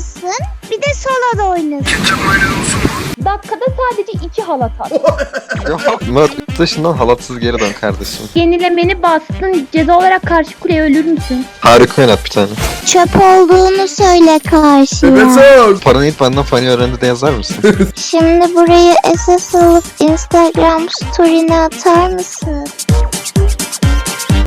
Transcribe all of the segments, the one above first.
oynasın. Bir de solo da oynasın. Dakikada sadece iki halat at. Yok Murat dışından halatsız geri dön kardeşim. Yenilemeni bastın. Ceza olarak karşı kuleye ölür müsün? Harika oynat bir tane. Çöp olduğunu söyle karşıya. Evet Paranı ilk benden fani öğrendi de yazar mısın? Şimdi burayı esas alıp Instagram story'ine atar mısın?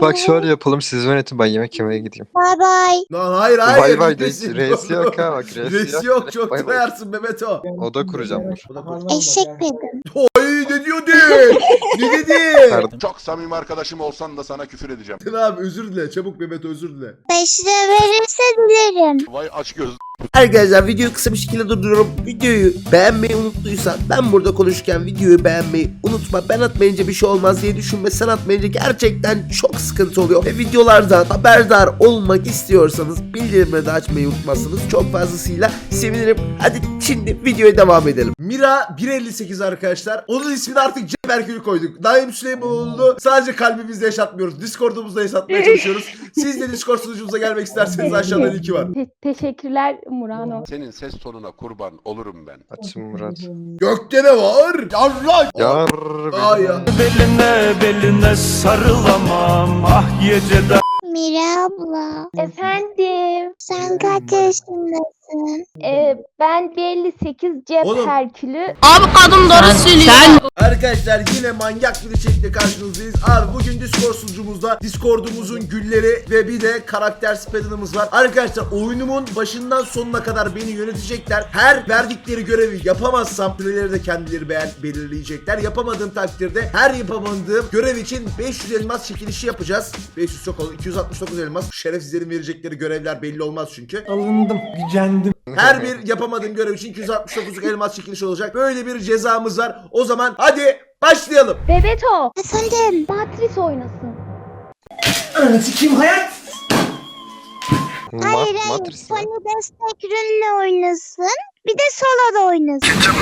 Bak şöyle yapalım siz yönetin ben yemek yemeye gideyim. Bye bye. Lan hayır hayır. Vay vay gitmesin. reisi yok ha bak reisi, Reisi yok çok Bay bay. tutayarsın Mehmet o. Oda kuracağım dur. Eşek dedim. Oy ne diyor de? ne dedi? Çok samimi arkadaşım olsan da sana küfür edeceğim. Ne abi özür dile çabuk Mehmet özür dile. 5 lira verirse dilerim. Vay aç göz. Arkadaşlar videoyu kısa bir şekilde durduruyorum. Videoyu beğenmeyi unuttuysan ben burada konuşurken videoyu beğenmeyi unutma. Ben atmayınca bir şey olmaz diye düşünme. Sen atmayınca gerçekten çok sıkıntı oluyor. Ve videolardan haberdar olmak istiyorsanız bildirimleri de açmayı unutmazsınız. Çok fazlasıyla sevinirim. Hadi şimdi videoya devam edelim. Mira 1.58 arkadaşlar. Onun ismini artık Cem Erkül'ü koyduk. Naim Süleymanoğlu sadece kalbimizde yaşatmıyoruz. Discord'umuzda yaşatmaya çalışıyoruz. Siz de Discord sunucumuza gelmek isterseniz aşağıda linki var. Te- teşekkürler Murano. Senin ses tonuna kurban olurum ben. Açım Murat. Gökte ne var? Yarrak! Yar Aa ya. Beline beline sarılamam ah gecede Mira abla. Efendim. Sen kaç yaşındasın? E, ben 58 cep Oğlum. herkülü. Arkadaşlar yine manyak bir içerikle karşınızdayız. Abi bugün Discord sunucumuzda Discord'umuzun gülleri ve bir de karakter speedrun'ımız var. Arkadaşlar oyunumun başından sonuna kadar beni yönetecekler. Her verdikleri görevi yapamazsam süreleri de kendileri beğen belirleyecekler. Yapamadığım takdirde her yapamadığım görev için 500 elmas çekilişi yapacağız. 500 çok oldu. 269 elmas. Şerefsizlerin verecekleri görevler belli olmaz çünkü. Alındım gücendim Her bir yapamadığım görev için 269 elmas çekilişi olacak. Böyle bir cezamız var. O zaman hadi başlayalım. Bebeto. Efendim? Matris oynasın. Kim hayat? Hayır hayır. Matris mi? Ürünle oynasın. Bir de solo da oynasın.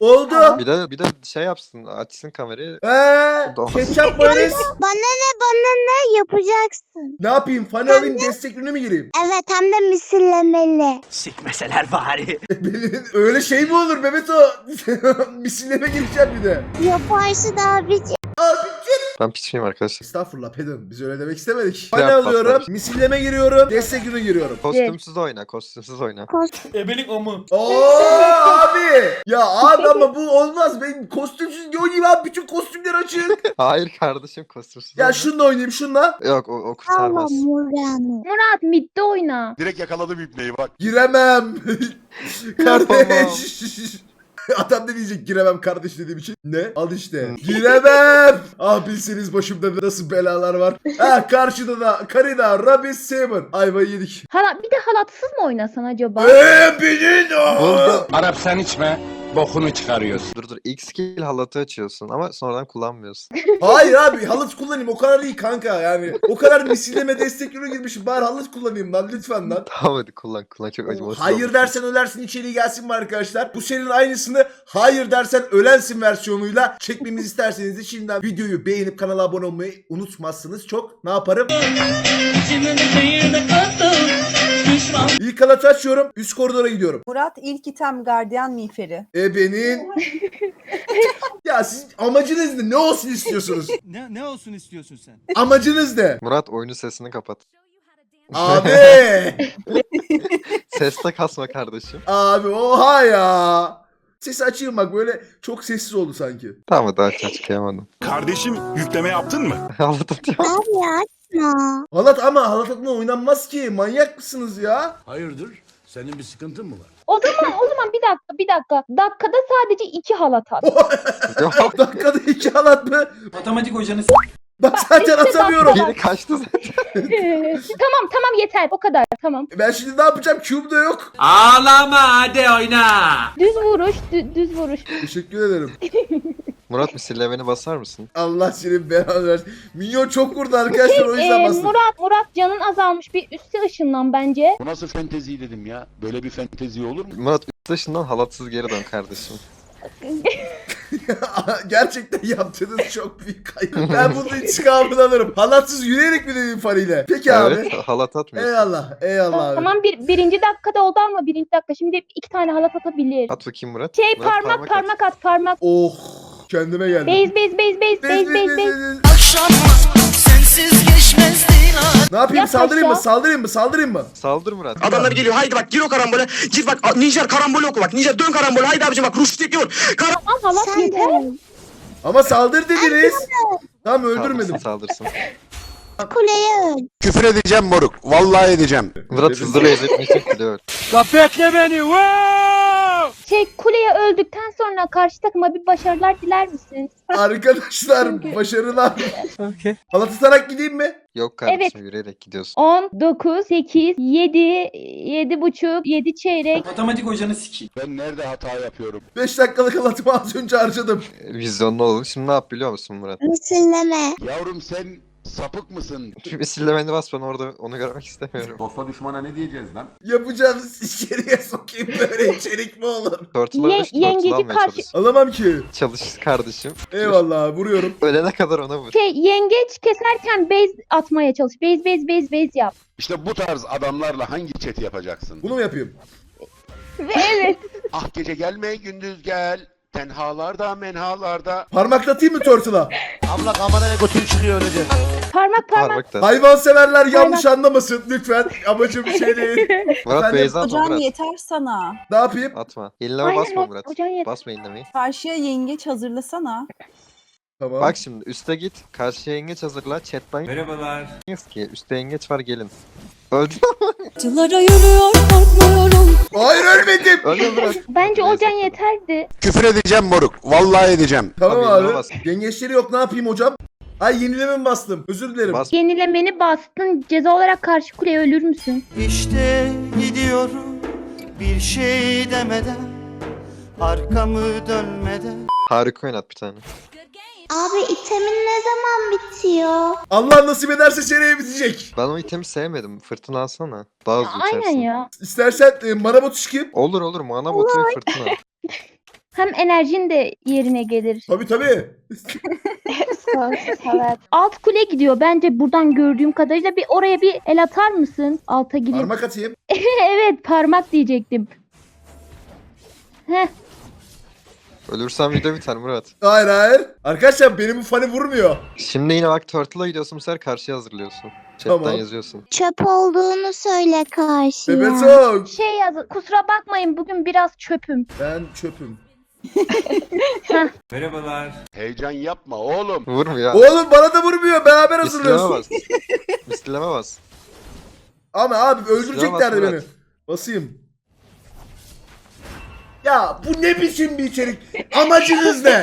Oldu. Bir de bir de şey yapsın açsın kamerayı. Eee Doğru. ketçap mayonez. Bana ne bana ne yapacaksın? ne yapayım? Fanny alayım destek ürünü mü gireyim? Evet hem de misillemeli. Sikmeseler bari. Benim- Öyle şey mi olur Mehmet o? Misilleme gireceğim bir de. Yaparsın abicim. Ben piç miyim arkadaşlar? Estağfurullah pedon. Biz öyle demek istemedik. Yap, Fanny alıyorum. patlar. Misilleme giriyorum. Destek ürünü giriyorum. Kostümsüz oyna kostümsüz oyna. Ebelik mu? Oo abi. Ya abi ama bu olmaz. Ben kostümsüz ne oynayayım abi? Bütün kostümler açık. Hayır kardeşim kostümsüz ya oyna. şununla oynayayım şunla. Yok o, o Allah kurtarmaz. Murano. Murat midde oyna. Direkt yakaladım ipneyi bak. Giremem. Kardeş. Adam ne diyecek giremem kardeş dediğim için? Ne? Al işte. giremem. Ah bilseniz başımda nasıl belalar var. Ha karşıda da Karina, Rabis, Seven. Ayvayı yedik. Hala, bir de halatsız mı oynasan acaba? Eee benim Buldum. Arap sen içme, bokunu çıkarıyorsun. Dur dur X skill halatı açıyorsun ama sonradan kullanmıyorsun. Hayır abi halat kullanayım o kadar iyi kanka yani. O kadar misilleme destek ürünü girmişim bari halat kullanayım lan lütfen lan. tamam hadi kullan kullan çok acımasız Hayır olmuş. dersen ölersin içeriği gelsin mi arkadaşlar? Bu serinin aynısını hayır dersen ölensin versiyonuyla çekmemizi isterseniz de şimdiden videoyu beğenip kanala abone olmayı unutmazsınız. Çok ne yaparım? İlk halatı açıyorum. Üst koridora gidiyorum. Murat ilk item gardiyan miğferi. Ebenin. ya siz amacınız ne? Ne olsun istiyorsunuz? Ne, ne olsun istiyorsun sen? Amacınız ne? Murat oyunu sesini kapat. Abi. Seste kasma kardeşim. Abi oha ya. Sesi açayım bak böyle çok sessiz oldu sanki. Tamam hadi aç aç kıyamadım. Kardeşim yükleme yaptın mı? Atıyor. Abi açma. Halat ama halat atma oynanmaz ki. Manyak mısınız ya? Hayırdır? Senin bir sıkıntın mı var? O zaman o zaman bir dakika bir dakika. Dakikada sadece iki halat at. Dakikada iki halat mı? Matematik hocanız. Bak zaten atamıyorum. biri kaçtı zaten. tamam tamam yeter o kadar tamam. Ben şimdi ne yapacağım? Cube da yok. Ağlama hadi oyna. Düz vuruş dü- düz vuruş. Teşekkür ederim. Murat misillemeni basar mısın? Allah senin belanı versin. Minyon çok vurdu arkadaşlar o yüzden Ee, bastım. Murat Murat canın azalmış bir üste ışınlan bence. Bu nasıl fentezi dedim ya? Böyle bir fentezi olur mu? Murat dışından halatsız geri dön kardeşim. Gerçekten yaptığınız çok büyük kayıp. Ben bunun intikamını alırım. Halatsız yürüyerek mi dedin Fari'yle? Peki abi. Evet halat atmıyorsun. Eyvallah. Eyvallah abi. Tamam bir, birinci dakikada oldu ama birinci dakika. Şimdi iki tane halat atabilir. At bakayım Murat. Şey Murat, parmak at. parmak at parmak. Oh. Kendime geldim. Base base Bez, base bez, base bez, base. bez. Ne yapayım? Yap Saldırayım mı? aşağı. Saldırayım mı? Saldırayım mı? Saldır Murat. Adamlar geliyor haydi bak gir o karambole gir bak a- Nijer karambol oku bak Nijer dön karambol haydi abicim bak Ruş tekliyor Kar halat Sen yeter. de Ama saldır dediniz. Tamam öldürmedim. Saldırsın kuleye öl. Küfür edeceğim moruk. Vallahi edeceğim. Murat hızlı etmesin ki de. Bekle beni. Wow! Şey kuleye öldükten sonra karşı takıma bir başarılar diler misiniz? Arkadaşlar Çünkü- başarılar. Okay. Halat atarak gideyim mi? Yok kardeşim Evet. yürüyerek gidiyorsun. 10, 9, 8, 7, 7 buçuk, 7 çeyrek. Matematik hocanı sikeyim. Ben nerede hata yapıyorum? 5 dakikalık halatımı az önce harcadım. Ee, Vizyonlu olalım. Şimdi ne yap biliyor musun Murat? Misilleme. Yavrum sen sapık mısın? Şu misillemeni bas ben orada onu görmek istemiyorum. Dosta düşmana ne diyeceğiz lan? Yapacağınız içeriye sokayım böyle içerik mi olur? Tortuları Ye- tortulu yengeci karşı- çalış. Alamam ki. Çalış kardeşim. Eyvallah abi, vuruyorum. Ölene kadar ona vur. Şey yengeç keserken base atmaya çalış. Base base base base yap. İşte bu tarz adamlarla hangi chat'i yapacaksın? Bunu mu yapayım? Ve evet. Ah gece gelme gündüz gel. Tenhalarda menhalarda. Parmaklatayım mı turtle'a? Abla kameraya götün çıkıyor öylece Parmak parmak. Parmak da. Hayvanseverler yanlış anlamasın lütfen. Amacım bir şey değil. Murat Efendim? Beyza atma Hocam Murat. yeter sana. Ne yapayım? Atma. Aynen, basma Murat. Hocan yeter. Basma yenilemeyi. Karşıya yengeç hazırlasana. Tamam. Bak şimdi üste git. Karşıya yengeç hazırla. Chatten Merhabalar. yaz ki. Üste yengeç var gelin. Öldü. Acılara yürüyor korkmuyorum. Hayır ölmedim. Bence Ocan yeterdi. Küfür edeceğim moruk. Vallahi edeceğim. Tamam Tabii, abi. inanamaz. Yengeçleri yok ne yapayım hocam? Ay yenileme mi bastım? Özür dilerim. Bas. Yenilemeni bastın. Ceza olarak karşı kuleye ölür müsün? İşte gidiyorum bir şey demeden Arkamı dönmeden Harika oynat bir tane. Abi itemin ne zaman bitiyor? Allah nasip ederse seneye bitecek. Ben o itemi sevmedim. Fırtına alsana. Daha hızlı Aynen uçarsın. ya. İstersen e, Marabot çıkayım. Olur olur. Mana botu ve fırtına. Hem enerjin de yerine gelir. Tabii tabii. evet. Alt kule gidiyor. Bence buradan gördüğüm kadarıyla bir oraya bir el atar mısın? Alta gidip. Parmak atayım. evet parmak diyecektim. Heh. Ölürsen video biter Murat. Hayır hayır. Arkadaşlar benim bu fani vurmuyor. Şimdi yine bak Turtle'a gidiyorsun bu sefer karşıya hazırlıyorsun. Chatten Tamam. yazıyorsun. Çöp olduğunu söyle karşıya. Bebe sok. Şey yaz. Kusura bakmayın bugün biraz çöpüm. Ben çöpüm. Merhabalar. Heyecan yapma oğlum. Vurmuyor. Oğlum bana da vurmuyor. Beraber Misleme hazırlıyorsun. bas. Misleme bas. Ama abi öldüreceklerdi Murat. beni. Basayım. Ya bu ne biçim bir içerik? Amacınız ne?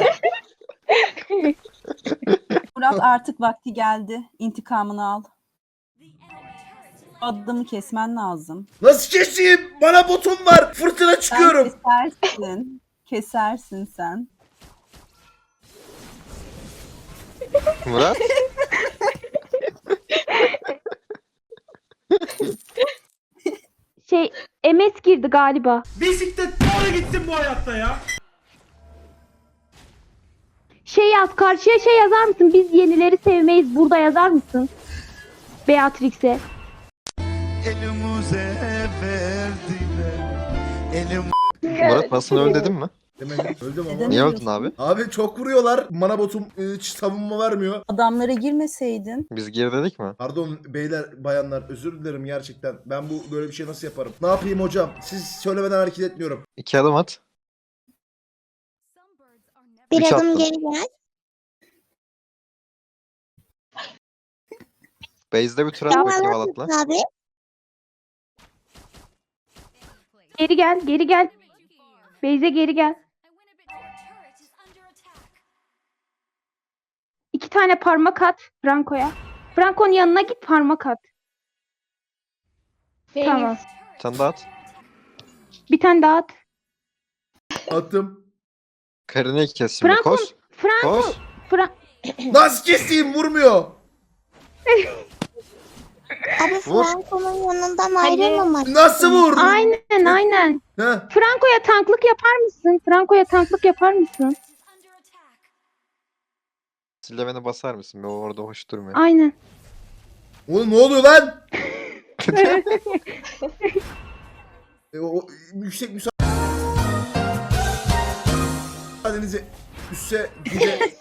Murat artık vakti geldi. İntikamını al. Adamı kesmen lazım. Nasıl keseyim? Bana botum var. Fırtına Sen çıkıyorum. kesersin. Kesersin sen. Murat. Şey MS girdi galiba. Bisiklet doğru gitsin bu hayatta ya. Şey yaz. Karşıya şey yazar mısın? Biz yenileri sevmeyiz. Burada yazar mısın? Beatrix'e. Elimize verdiler Elim Murat basın öl dedim mi? Demedim. Öldüm ama. Niye öldün abi? Abi çok vuruyorlar. Mana botum e, hiç savunma vermiyor. Adamlara girmeseydin. Biz gir dedik mi? Pardon beyler bayanlar özür dilerim gerçekten. Ben bu böyle bir şey nasıl yaparım? Ne yapayım hocam? Siz söylemeden hareket etmiyorum. İki adım at. Bir Üç adım attım. geri gel. Base'de bir tur at bakayım Tamam halatla. abi. Geri gel. Geri gel. Beyze geri gel. İki tane parmak at Franco'ya. Franco'nun yanına git parmak at. Tamam. Sen at. Bir tane daha at. Attım. Karını kes şimdi. Franco. Koş. Franco. Koş. Fra Nasıl keseyim vurmuyor. Abi Vur. Franco'nun yanından ayrılmamak. Nasıl vur? aynen aynen. Heh. Franco'ya tanklık yapar mısın? Franco'ya tanklık yapar mısın? Mistillemene basar mısın? O orada hoş durmuyor. Aynen. Oğlum ne oluyor lan? e, o, yüksek müsaadenizi üsse güce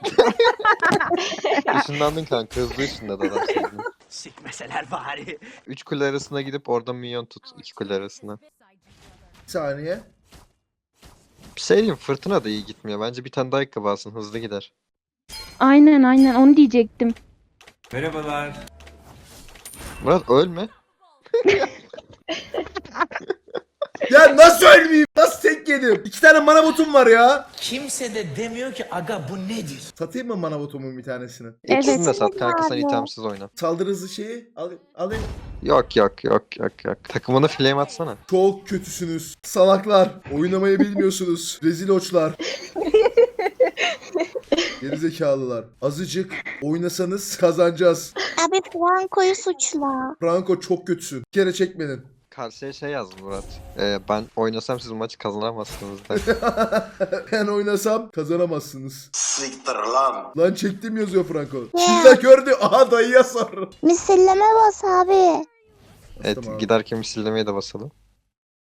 Işınlandın kanka hızlı ışınladı adam seni. Sikmeseler bari. Üç kule arasına gidip orada minyon tut. iki kule arasına. saniye. Bir şey diyeyim fırtına da iyi gitmiyor. Bence bir tane daha ayakkabı alsın hızlı gider. Aynen aynen onu diyecektim. Merhabalar. Murat ölme. Ya nasıl ölmeyeyim? Nasıl tek yedim? İki tane mana botum var ya. Kimse de demiyor ki aga bu nedir? Satayım mı mana botumun bir tanesini? İkisini de Evet. sat kanka sen itemsiz oyna. Saldırı hızı şeyi al, alayım. Yok yok yok yok yok. Takımına flame atsana. Çok kötüsünüz. Salaklar. Oynamayı bilmiyorsunuz. Rezil oçlar. Gerizekalılar. Azıcık oynasanız kazanacağız. Abi Franco'yu suçla. Franco çok kötüsün. Bir kere çekmedin. Karşıya şey yazdım Murat. Ee, ben oynasam siz maçı kazanamazsınız da. ben oynasam kazanamazsınız. Siktir lan. Lan çektim yazıyor Franco. Şurada gördü. Aha dayıya sor. Misilleme bas abi. evet Tamam. giderken misillemeye de basalım.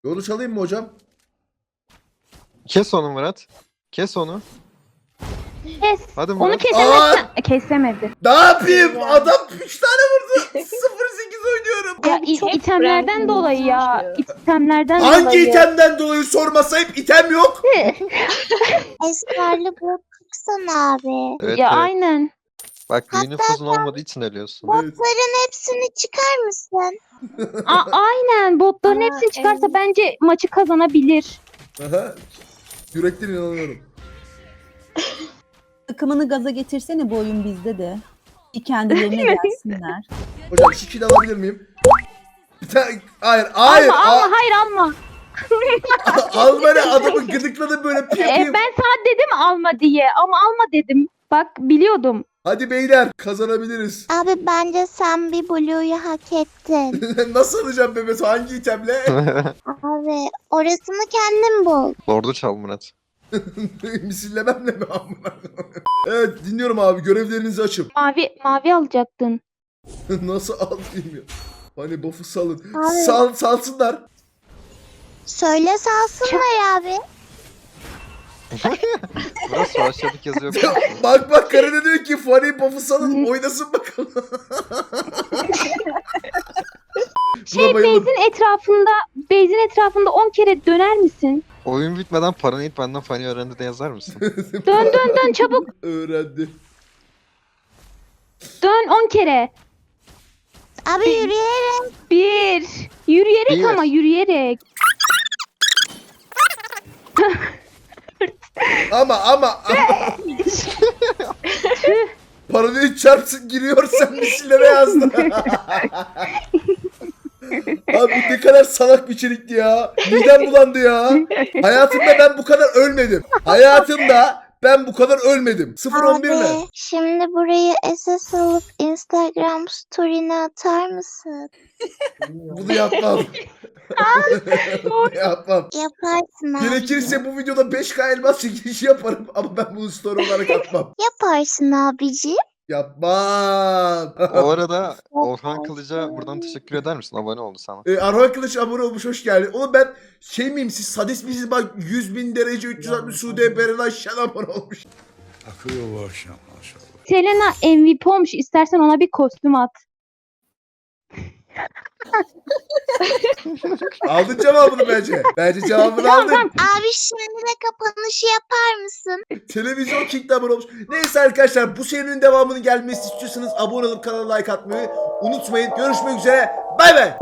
Yolu çalayım mı hocam? Kes onu Murat. Kes onu. Kes. Hadi Onu Murat. kesemezsen. Kesemedi. Ne yapayım? Adam 3 tane vurdu. 0-8 oynuyorum. Ya Abi i- çok itemlerden Frank'in dolayı ya. İtemlerden Hangi dolayı. itemden dolayı sormasayım item yok. Esrarlı bot çıksana abi. Evet, ya evet. aynen. Bak büyünün fuzun olmadığı için ölüyorsun. Evet. Botların hepsini çıkar mısın? A- aynen botların Aa, hepsini çıkarsa evet. bence maçı kazanabilir. Aha. Yürekten inanıyorum. Takımını gaza getirsene bu oyun bizde de. Bir kendilerine gelsinler. Hocam kill alabilir miyim? Bir tane... Hayır, hayır. alma a- alma hayır alma. Alma ne adamı gıdıkladı böyle piu E, ben sana dedim alma diye ama alma dedim. Bak biliyordum. Hadi beyler kazanabiliriz. Abi bence sen bir Blue'yu hak ettin. Nasıl alacağım bebesi hangi itemle? abi orasını kendin bul. Lord'u çal Murat. Misillememle mi amına? evet dinliyorum abi görevlerinizi açın. Mavi mavi alacaktın. Nasıl al bilmiyorum. Hani buff'u salın. Abi. Sal, salsınlar. Söyle salsınlar abi. Su aşağıdaki yazıyor. bak bak karı diyor ki Fanny buff'u salın oynasın bakalım. Şey bayıldım. base'in etrafında base'in etrafında 10 kere döner misin? Oyun bitmeden paranı it benden Fanny öğrendi de yazar mısın? Dön dön dön çabuk. Öğrendi. Dön 10 kere. Abi yürüyerek. Bir. Yürüyerek Bir. ama yürüyerek. Ama ama ama. Paranoid çarpsın giriyor sen misilleme yazdın. Abi bu ne kadar salak bir içerikti ya. Midem bulandı ya. Hayatımda ben bu kadar ölmedim. Hayatımda ben bu kadar ölmedim. 0-11 ne? Abi şimdi burayı SS alıp Instagram story'ine atar mısın? Bunu yapmam. Bunu yapmam. Yaparsın abi. Gerekirse bu videoda 5K elmas çekilişi yaparım ama ben bunu story olarak atmam. Yaparsın abici. Yapmam. O arada Orhan Kılıç'a buradan teşekkür eder misin? Abone oldu sana. E, Arhan Kılıç abone olmuş hoş geldin. Oğlum ben şey miyim siz sadist misiniz bak 100 bin derece 360 Suudi Berena Şen abone olmuş. Akıyor bu akşam maşallah. Selena MVP olmuş. İstersen ona bir kostüm at. Aldın cevabını bence. Bence cevabını aldın. Abi şimdi de kapanışı yapar mısın? Televizyon King'de abone olmuş. Neyse arkadaşlar bu serinin devamının gelmesi istiyorsanız abone olup kanala like atmayı unutmayın. Görüşmek üzere. Bay bay.